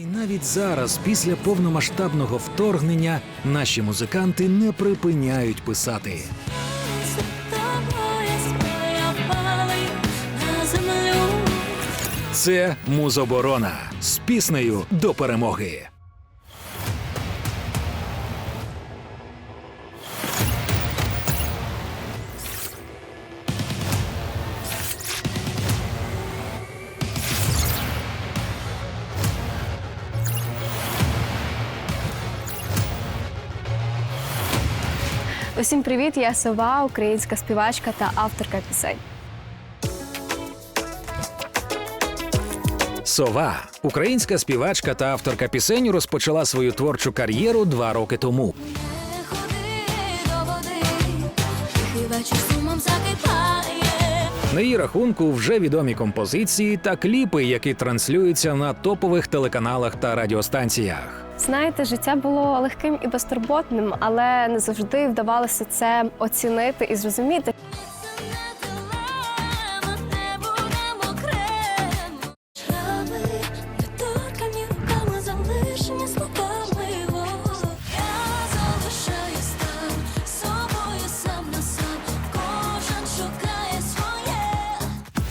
І навіть зараз, після повномасштабного вторгнення, наші музиканти не припиняють писати. Це музоборона з піснею до перемоги. Усім привіт! Я Сова, українська співачка та авторка пісень. Сова, українська співачка та авторка пісень, розпочала свою творчу кар'єру два роки тому. На її рахунку вже відомі композиції та кліпи, які транслюються на топових телеканалах та радіостанціях. Знаєте, життя було легким і безтурботним, але не завжди вдавалося це оцінити і зрозуміти.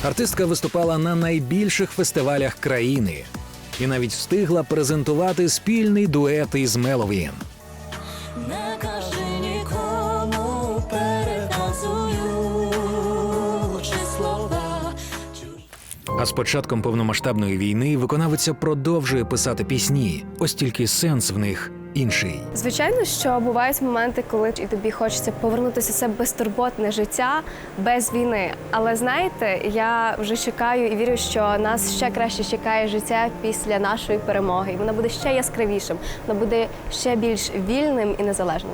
Артистка виступала на найбільших фестивалях країни і навіть встигла презентувати спільний дует із Меловін. Не кажи нікому, слова. А з початком повномасштабної війни виконавиця продовжує писати пісні, ось тільки сенс в них інший. Звичайно, що бувають моменти, коли і тобі хочеться повернутися це безтурботне життя без війни. Але знаєте, я вже чекаю і вірю, що нас ще краще чекає життя після нашої перемоги. І воно буде ще яскравішим, вона буде ще більш вільним і незалежним.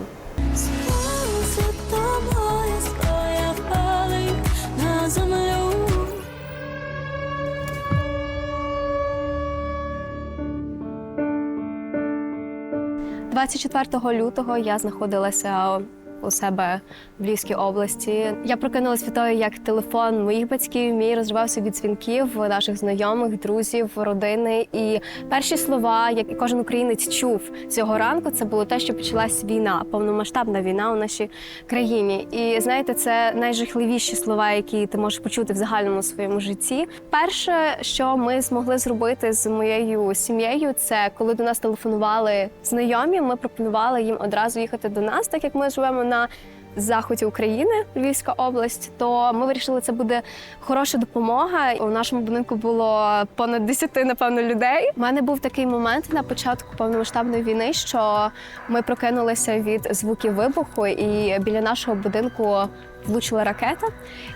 24 лютого я знаходилася у себе в Львівській області. Я прокинулась від того, як телефон моїх батьків мій розривався від дзвінків наших знайомих, друзів, родини. І перші слова, як кожен українець чув цього ранку, це було те, що почалась війна, повномасштабна війна у нашій країні. І знаєте, це найжахливіші слова, які ти можеш почути в загальному своєму житті. Перше, що ми змогли зробити з моєю сім'єю, це коли до нас телефонували знайомі. Ми пропонували їм одразу їхати до нас, так як ми живемо на заході України, Львівська область, то ми вирішили, це буде хороша допомога. У нашому будинку було понад 10, напевно, людей. У мене був такий момент на початку повномасштабної війни, що ми прокинулися від звуків вибуху, і біля нашого будинку влучила ракета.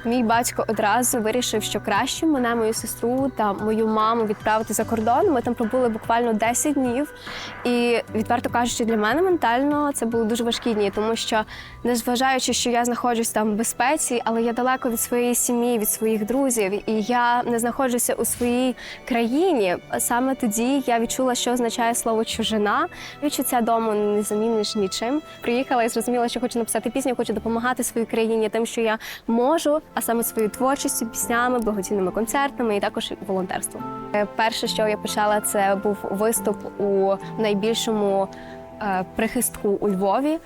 Мій батько одразу вирішив, що краще мене, мою сестру та мою маму відправити за кордон. Ми там пробули буквально 10 днів. І відверто кажучи, для мене ментально це були дуже важкі дні, тому що, незважаючи, що я знаходжусь там в безпеці, але я далеко від своєї сім'ї, від своїх друзів, і я не знаходжуся у своїй країні. Саме тоді я відчула, що означає слово чужина. Відчуття дому не заміниш нічим. Приїхала і зрозуміла, що хочу написати пісню, хочу допомагати своїй країні тим, що я можу, а саме своєю творчістю, піснями, благодійними концертами і також волонтерством. Е, Перше, що я почала, це був виступ у найбільшому е, прихистку у Львові.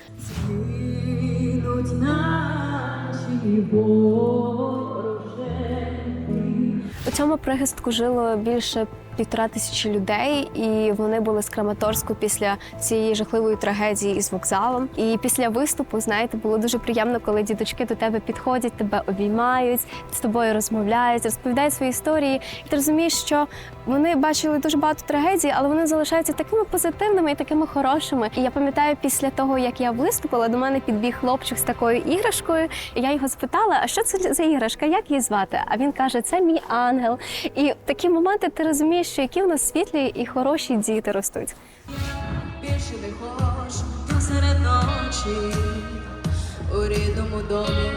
У цьому прихистку жило більше півтора тисячі людей, і вони були з Краматорську після цієї жахливої трагедії із вокзалом. І після виступу, знаєте, було дуже приємно, коли діточки до тебе підходять, тебе обіймають, з тобою розмовляють, розповідають свої історії. І ти розумієш, що вони бачили дуже багато трагедій, але вони залишаються такими позитивними і такими хорошими. І я пам'ятаю, після того як я виступила, до мене підбіг хлопчик з такою іграшкою. І я його спитала: а що це за іграшка? Як її звати? А він каже: це мій ангел. І такі моменти ти розумієш, що які в нас світлі і хороші діти ростуть. більше не хоч посеред ночі у рідному домі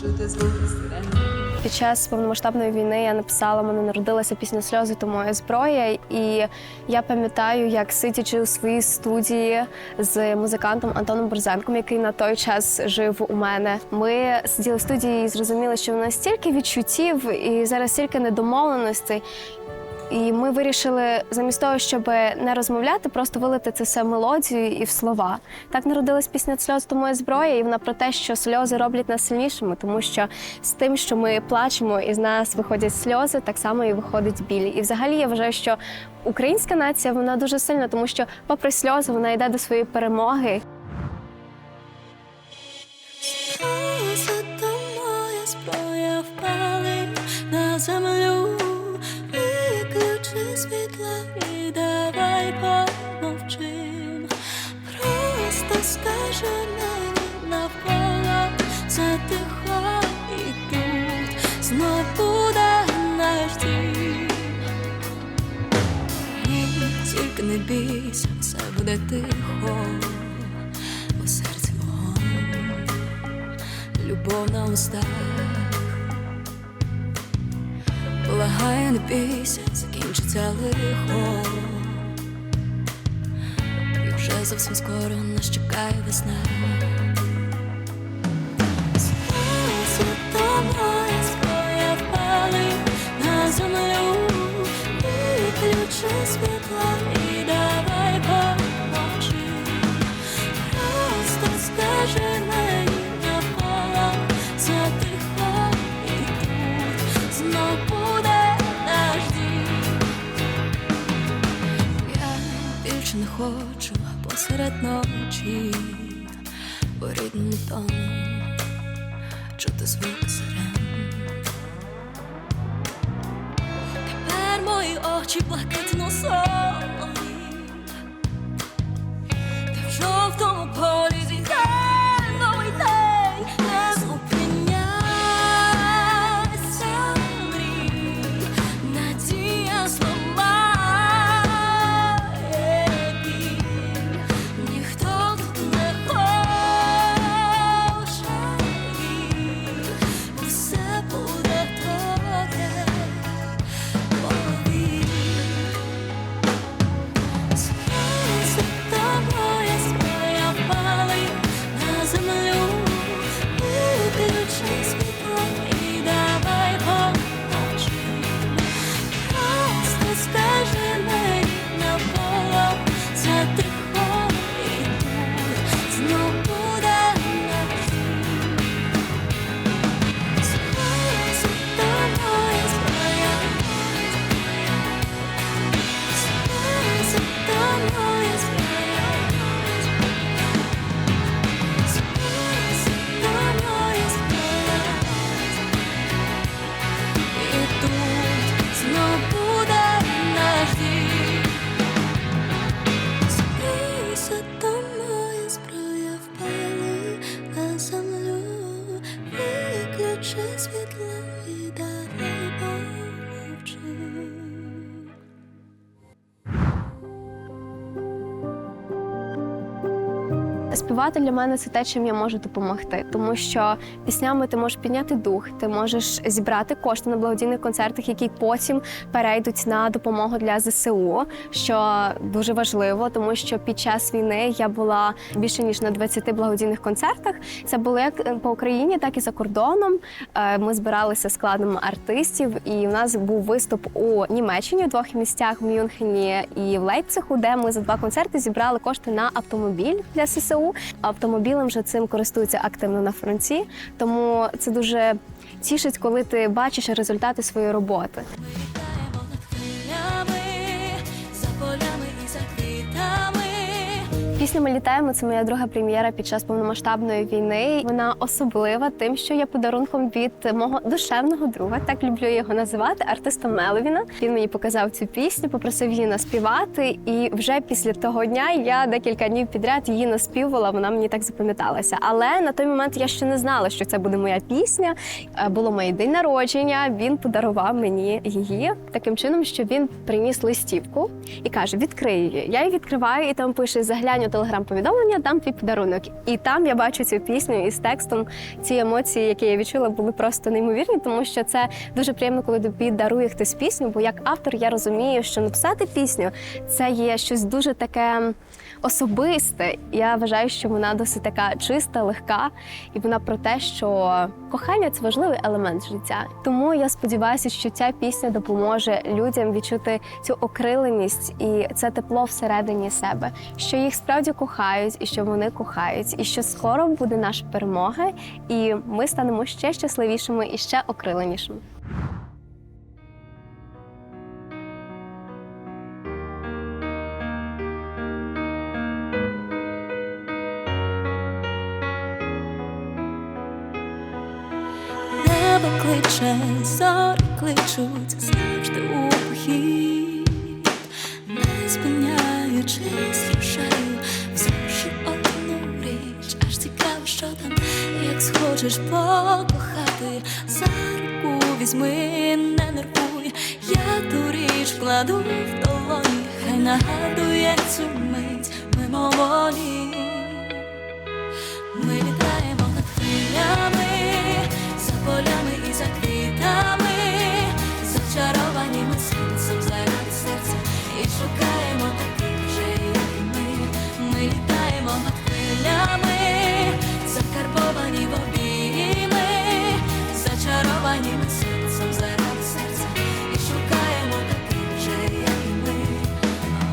чути звуки сирени. Під час повномасштабної війни я написала, мене народилася пісня сльози, то моя зброя. І я пам'ятаю, як сидячи у своїй студії з музикантом Антоном Борзенком, який на той час жив у мене. Ми сиділи в студії і зрозуміли, що в нас стільки відчуттів і зараз стільки недомовленостей. І ми вирішили замість того, щоб не розмовляти, просто вилити це все мелодію і в слова. Так народилась пісня «Сльоз то моя зброя, і вона про те, що сльози роблять нас сильнішими, тому що з тим, що ми плачемо і з нас виходять сльози, так само і виходить біль. І взагалі я вважаю, що українська нація вона дуже сильна, тому що, попри сльози, вона йде до своєї перемоги. Скажи мені навколо це тихо і тут знов буде наш дім. Ні, тільки не бійся, все буде тихо, у серці вогонь любов на устах. Благаю, не бійся, закінчиться лихо. І вже зовсім скоро нас чекає весна. Сльози ночі по рідному тону чути звук сирен. Тепер мої очі блакитно солоні. just with love. Співати для мене це те, чим я можу допомогти, тому що піснями ти можеш підняти дух, ти можеш зібрати кошти на благодійних концертах, які потім перейдуть на допомогу для ЗСУ, що дуже важливо, тому що під час війни я була більше ніж на 20 благодійних концертах. Це було як по Україні, так і за кордоном. Е, Ми збиралися складом артистів, і у нас був виступ у Німеччині у двох місцях в Мюнхені і в Лейпцигу, де ми за два концерти зібрали кошти на автомобіль для ССУ. Автомобілем вже цим користуються активно на фронті, тому це дуже тішить, коли ти бачиш результати своєї роботи. Пісня Ми літаємо це моя друга прем'єра під час повномасштабної війни. Вона особлива тим, що є подарунком від мого душевного друга. Так люблю його називати, артиста Меловіна. Він мені показав цю пісню, попросив її наспівати. І вже після того дня я декілька днів підряд її наспівувала. Вона мені так запам'яталася. Але на той момент я ще не знала, що це буде моя пісня. Е, Було моє день народження. Він подарував мені її таким чином, що він приніс листівку і каже: відкрий її. Я її відкриваю, і там пише: заглянь телеграм-повідомлення, дам твій подарунок. І там я бачу цю пісню із текстом. Ці емоції, які я відчула, були просто неймовірні, тому що це дуже приємно, коли тобі дарує хтось пісню. Бо як автор я розумію, що написати пісню це є щось дуже таке особисте. Я вважаю, що вона досить така чиста, легка, і вона про те, що кохання це важливий елемент життя. Тому я сподіваюся, що ця пісня допоможе людям відчути цю окриленість і це тепло всередині себе, що їх справді кохають, і що вони кохають, і що скоро буде наша перемога, і ми станемо ще щасливішими і ще окриленішими. Кличе, зорі кличуть завжди у похід, не спиняючись, рушаю, взявши одну річ, аж цікаво, що там, як схочеш покохати, за руку візьми, не нервуй, я ту річ кладу в долоні, хай нагадує цю мить. Мимоволі. Ми закарбовані в обійми, зачаровані ми сонцем заради серця і шукаємо таких же, як і ми.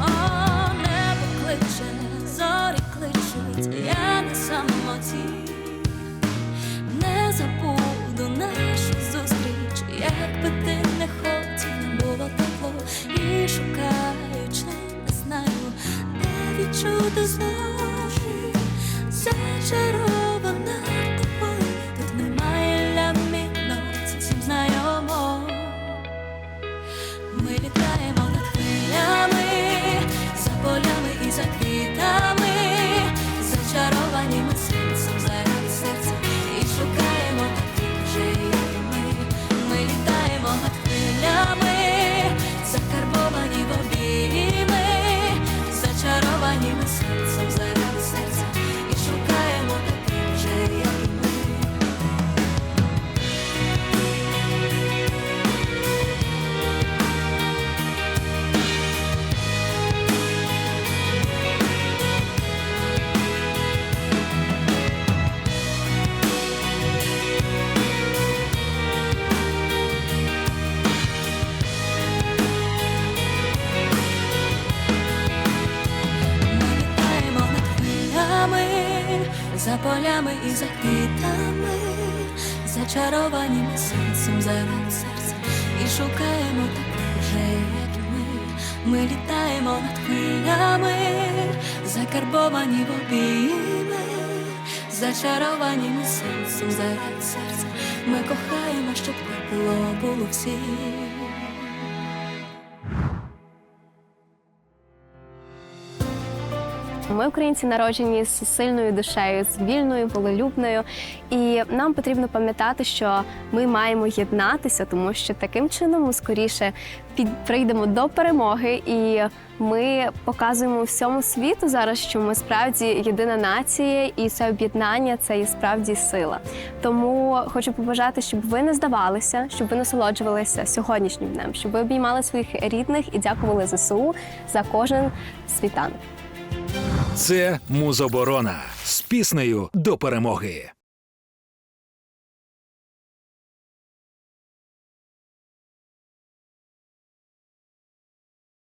О, небо кличе, зорі кличуть, я на самоті. Не забуду нашу зустріч, як би ти не хотів, не було тепло і шукаючи, не знаю, де відчути знову зачарована тобою. За полями і за квітами, зачаровані ми сонцем серця і шукаємо таких же, як ми. Ми літаємо над хвилями, закарбовані в обійми, зачаровані ми сонцем заради серця. Ми кохаємо, щоб тепло було всіх. Ми, українці, народжені з сильною душею, з вільною, волелюбною. І нам потрібно пам'ятати, що ми маємо єднатися, тому що таким чином ми скоріше під прийдемо до перемоги, і ми показуємо всьому світу зараз, що ми справді єдина нація, і це об'єднання це є справді сила. Тому хочу побажати, щоб ви не здавалися, щоб ви насолоджувалися сьогоднішнім днем, щоб ви обіймали своїх рідних і дякували ЗСУ за кожен світанок. Це музоборона з піснею до перемоги.